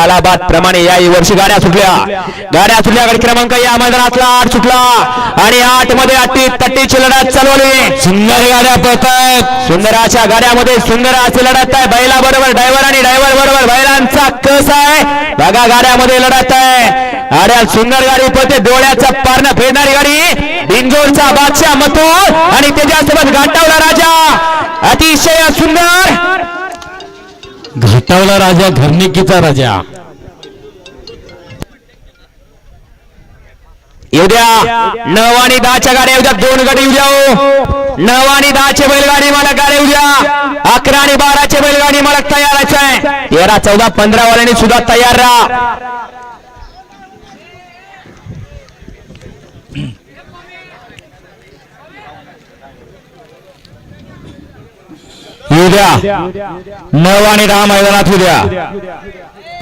लालाबाद प्रमाणे या वर्षी गाड्या सुटल्या. गाड्या सुटल्या गाडी क्रमांक या मैदानातला आठ सुटला. आणि आठमध्ये अट्टी तट्टीची लढत चालवली. सुंदर गाड्या पळतायत सुंदराच्या गाड्यामध्ये सुंदर असे लढत आहे. बैला बरोबर ड्रायव्हर आणि ड्रायव्हर बरोबर बैलांचा कस आहे? बघा गाड्यामध्ये लढत आहे. गाड्या सुंदर गाडी पळते डोळ्याचा पारणं फेडणारी गाडी. बिंजोरचा बादशाह मतो आणि त्याच्यासोबत घाटावला राजा. अतिशय सुंदर. घाटावला राजा घरणिकीचा राजा. येऊ द्या. नऊ आणि दहाच्या गाड्या येऊ द्या. दोन गाडी येऊ द्या हो. नऊ आणि दहाचे बैलगाडी मालक गाड्या येऊ द्या. अकरा आणि बाराचे बैलगाडी मालक तयारच आहे. तेरा चौदा पंधरा वाल्यांनी सुद्धा तयार राहा. उद्या नऊ आणि दहा मैदानात उद्या